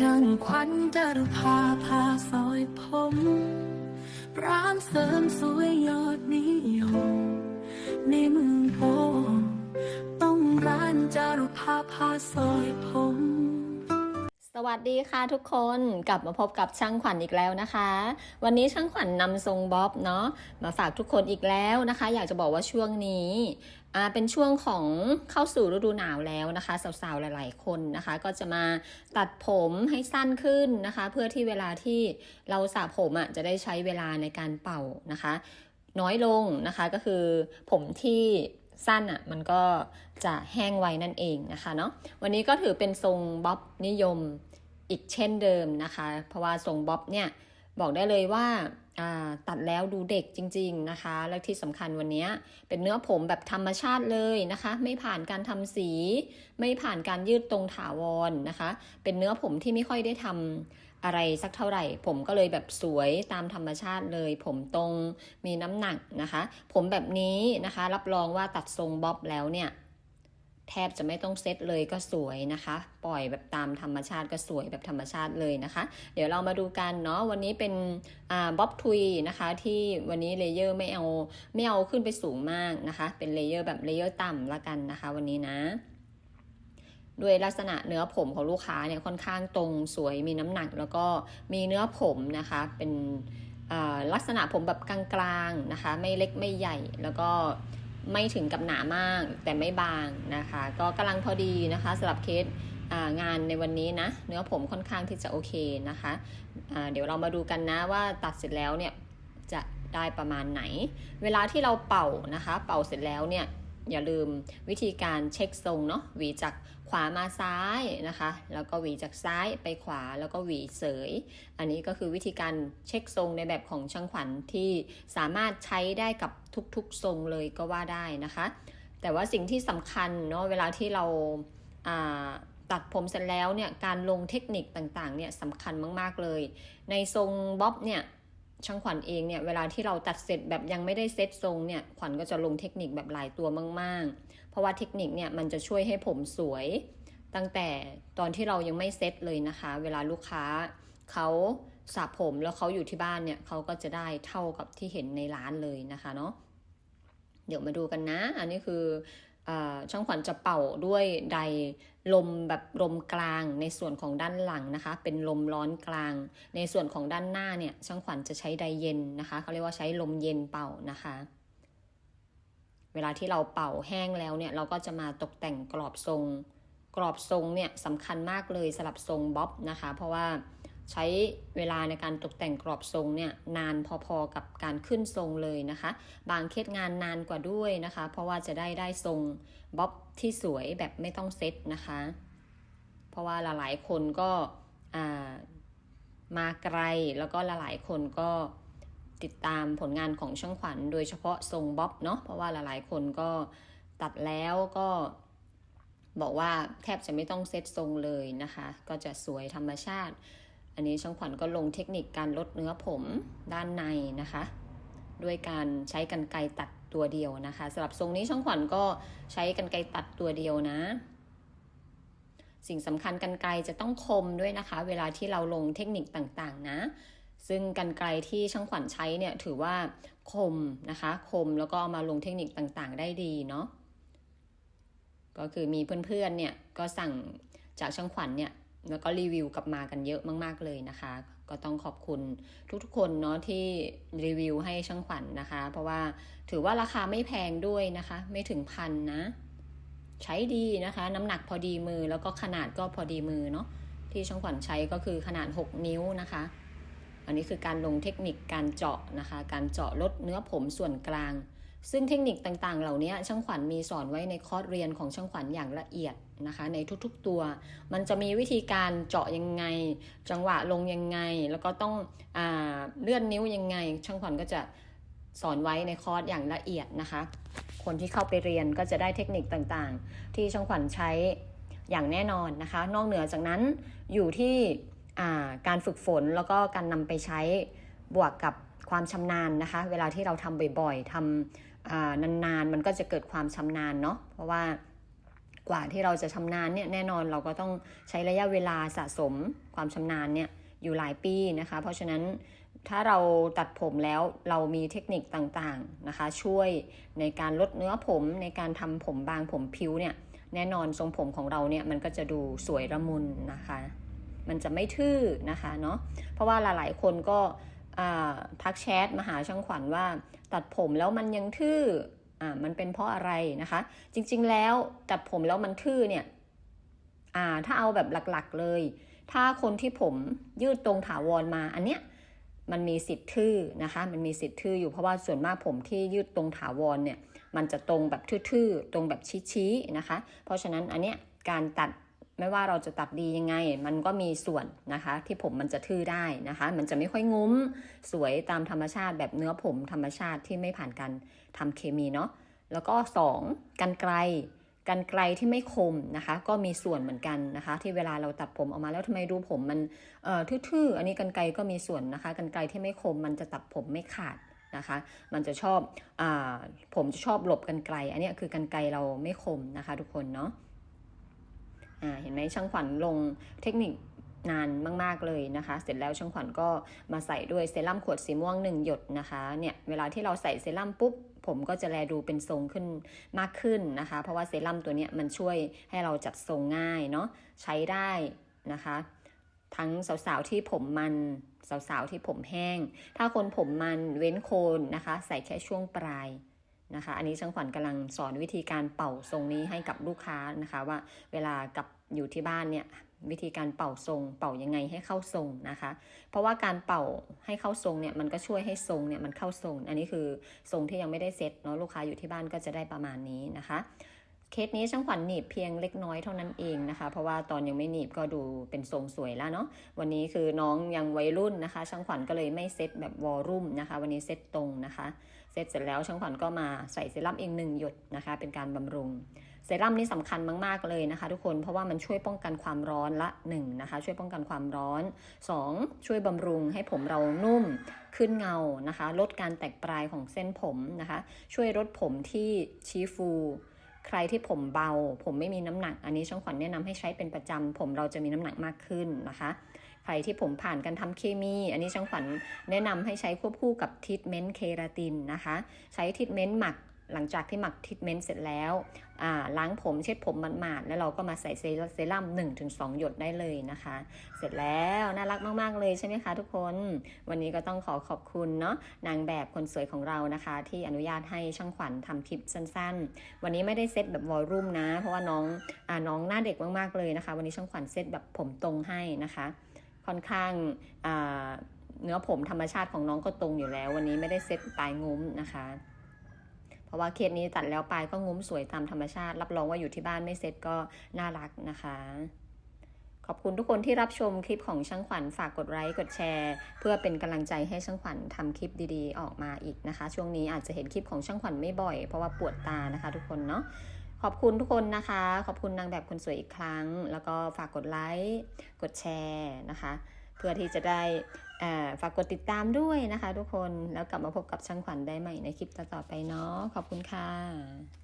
จังควันดารุพาพาซอยผมร้านเสริมสวยยอดนิยมในเมืองโพต้องร้านจารุภาพาซอยผม สวัสดีค่ะทุกคนกลับมาพบกับช่างขวัญอีกแล้วนะคะ วันนี้ช่างขวัญนำทรงบ๊อบเนาะมาฝากทุกคนอีกแล้วนะคะ อยากจะบอกว่าช่วงนี้อ่าเป็นช่วงของเข้าสู่ฤดูหนาวแล้วนะคะสาวๆหลายๆคนนะคะ ก็จะมาตัดผมให้สั้นขึ้นนะคะ เพื่อที่เวลาที่เราสระผมอะจะได้ใช้เวลาในการเป่านะคะ น้อยลงนะคะก็คือผมที่ สั้นอะมันก็จะแห้งไวนั่นเองนะคะเนาะวันนี้ก็ถือเป็นทรงบ๊อบนิยมอีกเช่นเดิมนะคะ เพราะว่าทรงบ๊อบเนี่ยบอกได้เลยว่าตัดแล้วดูเด็กจริง ๆนะคะ และที่สำคัญวันนี้เป็นเนื้อผมแบบธรรมชาติเลยนะคะ ไม่ผ่านการทำสี ไม่ผ่านการยืดตรงถาวรนะคะ เป็นเนื้อผมที่ไม่ค่อยได้ทำ อะไรสักเท่าไหร่ ผมก็เลยแบบสวยตามธรรมชาติเลย ผมตรงมีน้ำหนักนะคะ ผมแบบนี้นะคะ รับรองว่าตัดทรงบ๊อบแล้วเนี่ย แทบจะไม่ต้องเซตเลยก็สวยนะคะ ปล่อยแบบตามธรรมชาติก็สวยแบบธรรมชาติเลยนะคะ เดี๋ยวเรามาดูกันเนาะวันนี้เป็นบ๊อบทุยนะคะ ที่วันนี้เลเยอร์ไม่เอาไม่เอาขึ้นไปสูงมากนะคะ เป็นเลเยอร์แบบเลเยอร์ต่ำละกันนะคะ วันนี้นะ ด้วยลักษณะเนื้อผมของลูกค้าเนี่ยค่อนข้างตรงสวยมีน้ำหนัก แล้วก็มีเนื้อผมนะคะเป็นลักษณะผมแบบกลางๆนะคะ ไม่เล็กไม่ใหญ่แล้วก็ไม่ถึงกับหนามากแต่ไม่บางนะคะ ก็กำลังพอดีนะคะสำหรับเคสงานในวันนี้นะ เนื้อผมค่อนข้างที่จะโอเคนะคะอ่าเดี๋ยวเรามาดูกันนะว่าตัดเสร็จแล้วเนี่ยจะได้ประมาณไหน เวลาที่เราเป่านะคะ เป่าเสร็จแล้วเนี่ย อย่าลืมวิธีการเช็คทรงเนาะหวีจากขวามาซ้ายนะคะ แล้วก็หวีจากซ้ายไปขวาแล้วก็หวีเสย อันนี้ก็คือวิธีการเช็คทรงในแบบของช่างขวัญที่สามารถใช้ได้กับทุกๆทรงเลยก็ว่าได้นะคะ แต่ว่าสิ่งที่สำคัญเนาะเวลาที่เราอ่าตัดผมเสร็จแล้วเนี่ยการลงเทคนิคต่างๆเนี่ยสำคัญมากๆเลย ในทรงบ๊อบเนี่ย ช่างขวัญเองเนี่ยเวลาที่เราตัดเสร็จแบบยังไม่ได้เซตทรงเนี่ยขวัญก็จะลงเทคนิคแบบหลายตัวมาก ๆ เพราะว่าเทคนิคเนี่ยมันจะช่วยให้ผมสวย ตั้งแต่ตอนที่เรายังไม่เซตเลยนะคะ เวลาลูกค้าเขาสระผมแล้วเขาอยู่ที่บ้านเนี่ยเขาก็จะได้เท่ากับที่เห็นในร้านเลยนะคะเนาะเดี๋ยวมาดูกันนะ อันนี้คือ ช่างขวัญจะเป่าด้วยไดลมแบบลมกลางในส่วนของด้านหลังนะคะ เป็นลมร้อนกลาง ในส่วนของด้านหน้าเนี่ยช่างขวัญจะใช้ไดเย็นนะคะเขาเรียกว่าใช้ลมเย็นเป่านะคะ เวลาที่เราเป่าแห้งแล้วเนี่ยเราก็จะมาตกแต่งกรอบทรง กรอบทรงเนี่ยสำคัญมากเลยสำหรับทรงบ๊อบนะคะ เพราะว่า ใช้เวลาในการตกแต่งกรอบทรงเนี่ยนานพอๆกับการขึ้นทรงเลยนะคะ บางเคสงานนานกว่าด้วยนะคะ เพราะว่าจะได้ได้ทรงบ๊อบที่สวยแบบไม่ต้องเซ็ตนะคะ เพราะว่าหลายๆคนก็มาไกลแล้วก็หลายๆคนก็ติดตามผลงานของช่างขวัญ โดยเฉพาะทรงบ๊อบเนาะเพราะว่าหลายๆคนก็ตัดแล้วก็บอกว่าแทบจะไม่ต้องเซตทรงเลยนะคะ ก็จะสวยธรรมชาติ อันนี้ช่างขวัญก็ลงเทคนิคการลดเนื้อผมด้านในนะคะ ด้วยการใช้กรรไกรตัดตัวเดียวนะคะสำหรับทรงนี้ช่างขวัญก็ใช้กรรไกรตัดตัวเดียวนะ สิ่งสำคัญกรรไกรจะต้องคมด้วยนะคะ เวลาที่เราลงเทคนิคต่างๆนะ ซึ่งกรรไกรที่ช่างขวัญใช้เนี่ยถือว่าคมนะคะ คมแล้วก็เอามาลงเทคนิคต่างๆ ได้ดีเนาะก็คือมีเพื่อนๆเนี่ยก็สั่งจากช่างขวัญเนี่ย แล้วก็รีวิวกลับมากันเยอะมาก ๆเลยนะคะ ก็ต้องขอบคุณทุกๆคนเนาะที่รีวิวให้ช่างขวัญนะคะ เพราะว่าถือว่าราคาไม่แพงด้วยนะคะ ไม่ถึงพันนะ ใช้ดีนะคะ น้ำหนักพอดีมือแล้วก็ขนาดก็พอดีมือเนาะที่ช่างขวัญใช้ก็คือขนาด 6 นิ้วนะคะ อันนี้คือการลงเทคนิคการเจาะนะคะ การเจาะลดเนื้อผมส่วนกลาง ซึ่งเทคนิคต่างๆ เหล่านี้ช่างขวัญมีสอนไว้ในคอร์สเรียนของช่างขวัญอย่างละเอียดนะคะ ในทุกๆตัว มันจะมีวิธีการเจาะยังไง จังหวะลงยังไง แล้วก็ต้องอเลื่อนนิ้วยังไง ช่างขวัญก็จะสอนไว้ในคอร์สอย่างละเอียดนะคะ คนที่เข้าไปเรียนก็จะได้เทคนิคต่างๆ ที่ช่างขวัญใช้อย่างแน่นอนนะคะ นอกเหนือจากนั้นอยู่ที่การฝึกฝนแล้วก็การนำไปใช้บวกกับ ความชำนาญนะคะ เวลาที่เราทำบ่อยๆทำอ่านานๆ มันก็จะเกิดความชำนาญเนาะเพราะว่ากว่าที่เราจะชำนาญเนี่ยแน่นอนเราก็ต้องใช้ระยะเวลาสะสมความชำนาญเนี่ยอยู่หลายปีนะคะ เพราะฉะนั้นถ้าเราตัดผมแล้วเรามีเทคนิคต่างๆนะคะ ช่วยในการลดเนื้อผมในการทำผมบางผมพิ้วเนี่ยแน่นอนทรงผมของเราเนี่ยมันก็จะดูสวยระมุนนะคะ มันจะไม่ทื่อนะคะเนาะเพราะว่าหลายๆคนก็ ทักแชทมาหาช่างขวัญว่า ตัดผมแล้วมันยังทื่ออ่ามันเป็นเพราะอะไรนะคะ จริงๆแล้วตัดผมแล้วมันทื่อเนี่ยอ่าถ้าเอาแบบหลักๆเลย ถ้าคนที่ผมยืดตรงถาวรมาอันเนี้ยมันมีสิทธิ์ทื่อนะคะ มันมีสิทธิ์ทื่ออยู่เพราะว่าส่วนมากผมที่ยืดตรงถาวรเนี่ย มันจะตรงแบบทื่อๆ ตรงแบบชี้ๆนะคะ เพราะฉะนั้นอันเนี้ยการตัด ไม่ว่าเราจะตัดดียังไง มันก็มีส่วนนะคะ ที่ผมมันจะทื่อได้นะคะ มันจะไม่ค่อยงุ้มสวยตามธรรมชาติแบบเนื้อผมธรรมชาติที่ไม่ผ่านการทำเคมีเนาะแล้วก็ 2 กันไกลกันไกลที่ไม่คมนะคะ ก็มีส่วนเหมือนกันนะคะ ที่เวลาเราตัดผมออกมาแล้วทำไมดูผมมันเอ่อทื่อๆอันนี้กันไกลก็มีส่วนนะคะกันไกลที่ไม่คมมันจะตัดผมไม่ขาดนะคะ มันจะชอบอาผมจะชอบหลบกันไกล อันนี้คือกันไกลเราไม่คมนะคะ ทุกคนเนาะ เห็นไหมช่างขวัญลงเทคนิคนานมาก ๆ เลยนะคะ เสร็จแล้วช่างขวัญก็มาใส่ด้วยเซรั่มขวดสีม่วง1หยดนะคะ เนี่ย เวลาที่เราใส่เซรั่มปุ๊บ ผมก็จะแลดูเป็นทรงขึ้นมากขึ้นนะคะ เพราะว่าเซรั่มตัวเนี้ยมันช่วยให้เราจัดทรงง่ายเนาะ ใช้ได้นะคะ ทั้งสาว ๆ ที่ผมมันสาว ๆ ที่ผมแห้ง ถ้าคนผมมันเว้นโคนนะคะ ใส่แค่ช่วงปลาย นะคะ อันนี้ช่างขวัญกำลังสอนวิธีการเป่าทรงนี้ให้กับลูกค้านะคะว่าเวลากับอยู่ที่บ้านเนี่ยวิธีการเป่าทรง เป่ายังไงให้เข้าทรงนะคะ เพราะว่าการเป่าให้เข้าทรงเนี่ยมันก็ช่วยให้ทรงเนี่ยมันเข้าทรง อันนี้คือทรงที่ยังไม่ได้เซ็ตเนาะลูกค้าอยู่ที่บ้านก็จะได้ประมาณนี้นะคะ เคสนี้ช่างขวัญหนีบเพียงเล็กน้อยเท่านั้นเองนะคะ เพราะว่าตอนยังไม่หนีบก็ดูเป็นทรงสวยแล้วเนาะวันนี้คือน้องยังวัยรุ่นนะคะ ช่างขวัญก็เลยไม่เซตแบบวอลลุ่มนะคะ วันนี้เซตตรงนะคะ เซตเสร็จแล้วช่างขวัญก็มาใส่เซรั่มอีกหนึ่งหยดนะคะ เป็นการบำรุงเซรั่มนี่สำคัญมาก ๆ เลยนะคะ ทุกคนเพราะว่ามันช่วยป้องกันความร้อนละ1นะคะ ช่วยป้องกันความร้อน 2 ช่วยบำรุงให้ผมเรานุ่มขึ้นเงานะคะ ลดการแตกปลายของเส้นผมนะคะ ช่วยลดผมที่ชี้ฟู ใครที่ผมเบา ผมไม่มีน้ำหนัก อันนี้ช่างขวัญแนะนำให้ใช้เป็นประจำผมเราจะมีน้ำหนักมากขึ้นนะคะ ใครที่ผมผ่านการทำเคมี อันนี้ช่างขวัญแนะนำให้ใช้ควบคู่กับทิทเมนต์เคราตินนะคะ ใช้ทิทเมนต์หมัก หลังจากที่หมักทรีทเมนต์เสร็จแล้วล้างผมเช็ดผมหมาดๆแล้วเราก็มาใส่เซรั่ม1-2 หยดได้เลยนะคะ เสร็จแล้วน่ารักมากๆเลยใช่ไหมคะทุกคน วันนี้ก็ต้องขอขอบคุณเนาะนางแบบคนสวยของเรานะคะ ที่อนุญาตให้ช่างขวัญทำคลิปสั้นๆ วันนี้ไม่ได้เซตแบบวอลลุ่มนะ เพราะว่าน้องอน้องหน้าเด็กมากๆเลยนะคะ วันนี้ช่างขวัญเซตแบบผมตรงให้นะคะ ค่อนข้างเนื้อผมธรรมชาติของน้องก็ตรงอยู่แล้ว วันนี้ไม่ได้เซตปลายงุ้มนะคะ เพราะว่าเคสนี้ตัดแล้วปลายก็งุ้มสวยตามธรรมชาติ รับรองว่าอยู่ที่บ้านไม่เซตก็น่ารักนะคะ ขอบคุณทุกคนที่รับชมคลิปของช่างขวัญฝากกดไลค์กดแชร์ เพื่อเป็นกำลังใจให้ช่างขวัญทำคลิปดีๆ ออกมาอีกนะคะ ช่วงนี้อาจจะเห็นคลิปของช่างขวัญไม่บ่อย เพราะว่าปวดตานะคะ ทุกคนเนาะขอบคุณทุกคนนะคะ ขอบคุณนางแบบคนสวยอีกครั้ง แล้วก็ฝากกดไลค์ กดแชร์นะคะ เพื่อที่จะได้ฝากกดติดตามด้วยนะคะทุกคนแล้วกลับมาพบกับช่างขวัญได้ใหม่ในคลิปต่อๆไปเนาะขอบคุณค่ะ